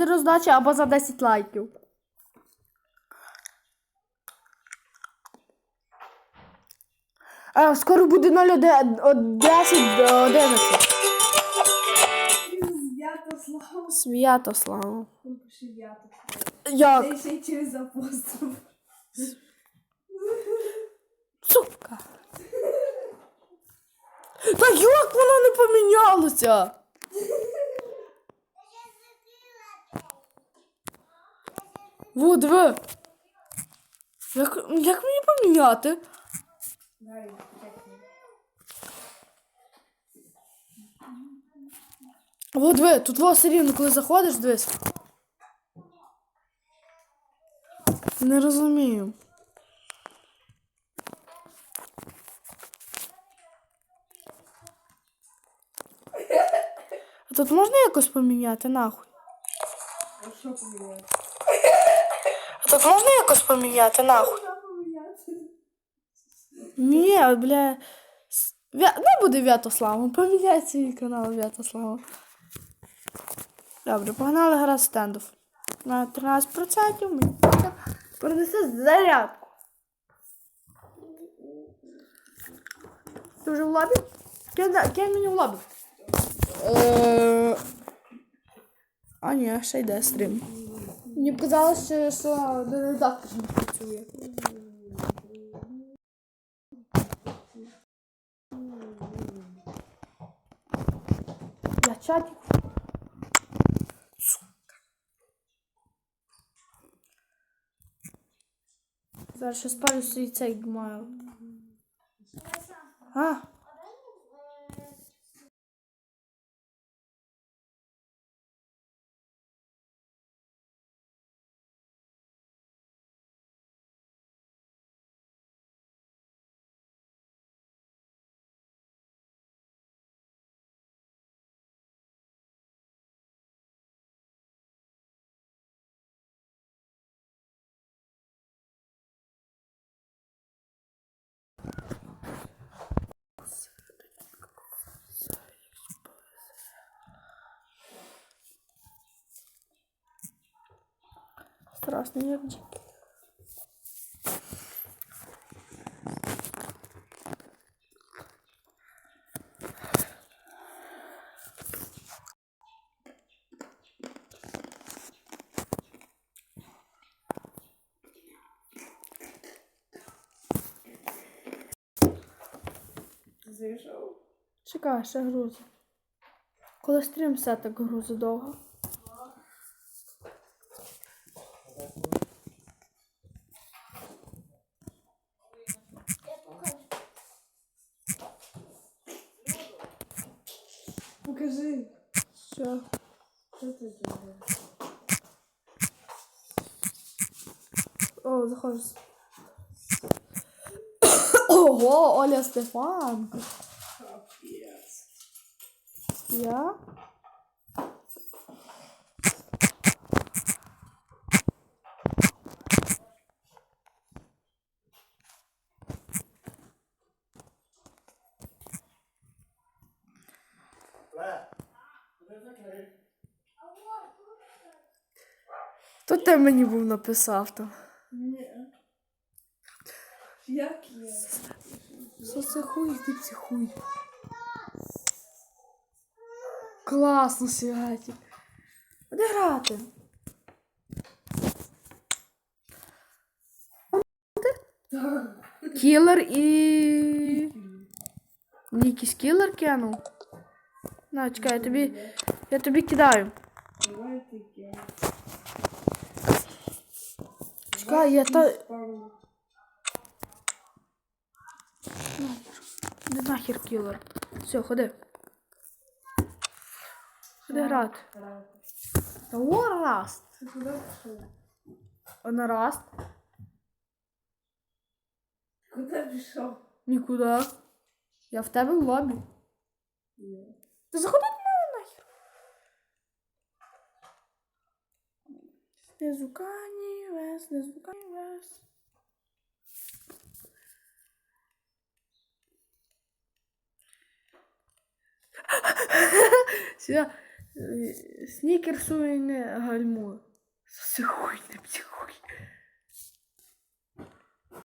буде роздача, або за 10 лайків. А, скоро буде 0, 10 до 11. Святослав. Святослав. Як? Та ще й через апостроф. Сука. Та як воно не помінялося? Во, диви. Як, як мені поміняти? Во, диви, тут все рівно, коли заходиш, дивись. Не розумію. А тут можна якось поміняти, нахуй? А що поміняти? Тут можна якось поміняти, нахуй? Ні, бля. Вя... Не буде В'ятославом. Поміняй свій канал В'ятослава. Добре, погнали гра стендов. На 13% мені перенесе зарядку. Ти вже в лобі? Кинь мені в лобі. Е, А ні, ще йде стрім. Мені показалось, що, до редактор не працює. Я чатик. Зараз ще спалю свій цей думаю. А? Страшно нервничать. Зайшов. Чекай, ще грузи. Коли стрім все так грузи довго. Покажи. Що? Що ти зробив? О, заходжу. Ого, Оля Стефан. Капець. Я? То ти мені був написав то. Ні. Як є? Що це хуй, ти психуй. Класно, Святік. Де грати? Кілер і. Якийсь кілер кинув. На, чекай, я тобі. Я тобі кидаю. Давай ти таке. Чекай, я та. Не нахер кілер. Все, ходи. Ходи грати. Грати. Та о, раст. Куди раст. Куди пішов? Нікуди. Я в тебе в лобі. Ти заходи до мене нахер. Незвукані вес, незвукані вес. Сюда. Снікерсу не гальмує. Це хуй не п'є.